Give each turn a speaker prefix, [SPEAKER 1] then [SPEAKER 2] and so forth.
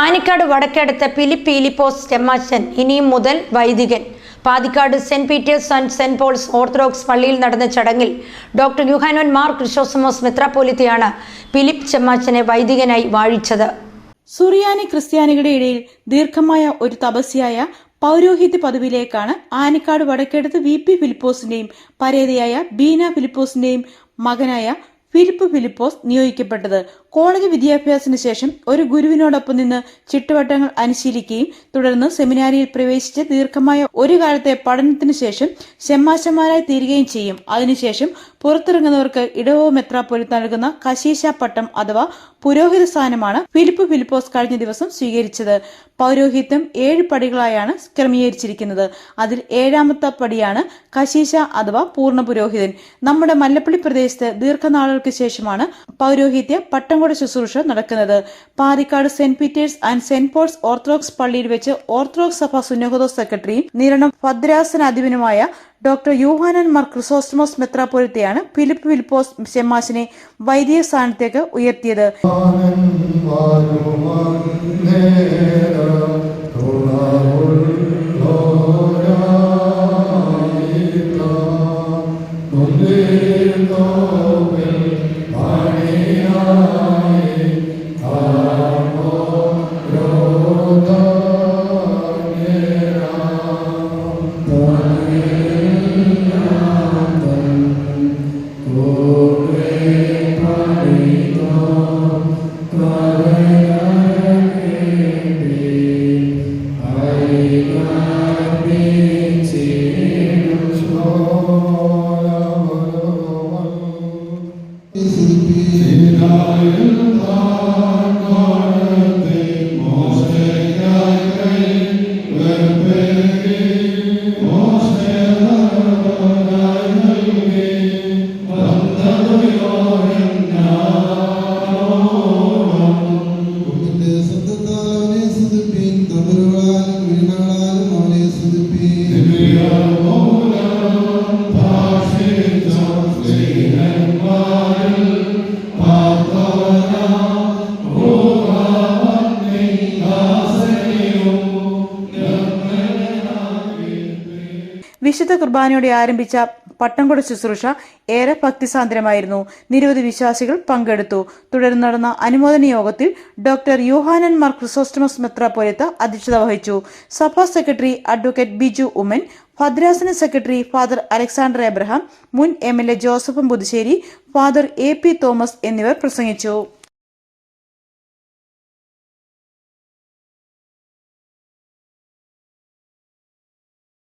[SPEAKER 1] ആനിക്കാട് വടക്കടുത്ത പിലിപ്പീലിപ്പോസ് ചെമ്മാശൻ ഇനിയും മുതൽ വൈദികൻ. Pathikkad Saint Peter's and Saint Paul's Orthodox പള്ളിയിൽ നടന്ന ചടങ്ങിൽ ഡോക്ടർ യുഹാനോൻ മാർ ക്രിഷോസമോസ് മെത്രാപ്പോലിത്തയാണ് ഫിലിപ്പ് ചെമ്മാച്ചനെ വൈദികനായി വാഴിച്ചത്.
[SPEAKER 2] സുറിയാനി ക്രിസ്ത്യാനികളുടെ ഇടയിൽ ദീർഘമായ ഒരു തപസ്യായ പൗരോഹിത്യ പദവിയിലേക്കാണ് ആനിക്കാട് വടക്കേടത്ത് വി പി ഫിലിപ്പോസിന്റെയും പരേതയായ ബീന ഫിലിപ്പോസിന്റെയും മകനായ ഫിലിപ്പ് ഫിലിപ്പോസ് നിയോഗിക്കപ്പെട്ടത്. കോളേജ് വിദ്യാഭ്യാസത്തിന് ശേഷം ഒരു ഗുരുവിനോടൊപ്പം നിന്ന് ചുറ്റുവട്ടങ്ങൾ അനുശീലിക്കുകയും തുടർന്ന് സെമിനാരിയിൽ പ്രവേശിച്ച് ദീർഘമായ ഒരു കാലത്തെ പഠനത്തിന് ശേഷം ഷെമ്മാശന്മാരായി തീരുകയും ചെയ്യും. അതിനുശേഷം പുറത്തിറങ്ങുന്നവർക്ക് ഇടവോ മെത്രാപ്പൊലിത്ത് നൽകുന്ന കശീശ പട്ടം അഥവാ പുരോഹിത സ്ഥാനമാണ് ഫിലിപ്പ് ഫിലിപ്പോസ് കഴിഞ്ഞ ദിവസം സ്വീകരിച്ചത്. പൗരോഹിത്യം ഏഴ് പടികളായാണ് ക്രമീകരിച്ചിരിക്കുന്നത്. അതിൽ ഏഴാമത്തെ പടിയാണ് കശീശ അഥവാ പൂർണ പുരോഹിതൻ. നമ്മുടെ മല്ലപ്പള്ളി പ്രദേശത്ത് ദീർഘനാളുകൾക്ക് ശേഷമാണ് പൗരോഹിത്യ പട്ടംകൊട ശുശ്രൂഷ നടക്കുന്നത്. Pathikkad Saint Peter's and Saint Paul's Orthodox പള്ളിയിൽ വെച്ച് ഓർത്തഡോക്സ് സഭ സുന്നഹദോ സെക്രട്ടറിയും നിരണം ഭദ്രാസനാധിപനുമായ ഡോക്ടർ യൂഹാനൻ മാർ ക്രിസോസ്റ്റമോസ് മെത്രാപ്പൊലിത്തയാണ് ഫിലിപ്പ് വിൽപോസ് ഷെമാസിനെ വൈദിക സ്ഥാനത്തേക്ക് ഉയർത്തിയത്.
[SPEAKER 3] നിന്റെ
[SPEAKER 2] വിശുദ്ധ കുർബാനയോടെ ആരംഭിച്ച പട്ടംകുട ശുശ്രൂഷ ഏറെ ഭക്തിസാന്ദ്രമായിരുന്നു. നിരവധി വിശ്വാസികൾ പങ്കെടുത്തു. തുടർന്ന് നടന്ന അനുമോദന യോഗത്തിൽ ഡോക്ടർ യോഹാനൻ മാർ ക്രിസോസ്റ്റമസ് മെത്രാപ്പൊലിത്ത അധ്യക്ഷത വഹിച്ചു. സഭാ സെക്രട്ടറി അഡ്വക്കേറ്റ് ബിജു ഉമ്മൻ ഭദ്രാസന സെക്രട്ടറി ഫാദർ അലക്സാണ്ടർ എബ്രഹാം മുൻ എം എൽ എ ജോസഫും Puthussery father A P Thomas എന്നിവർ പ്രസംഗിച്ചു.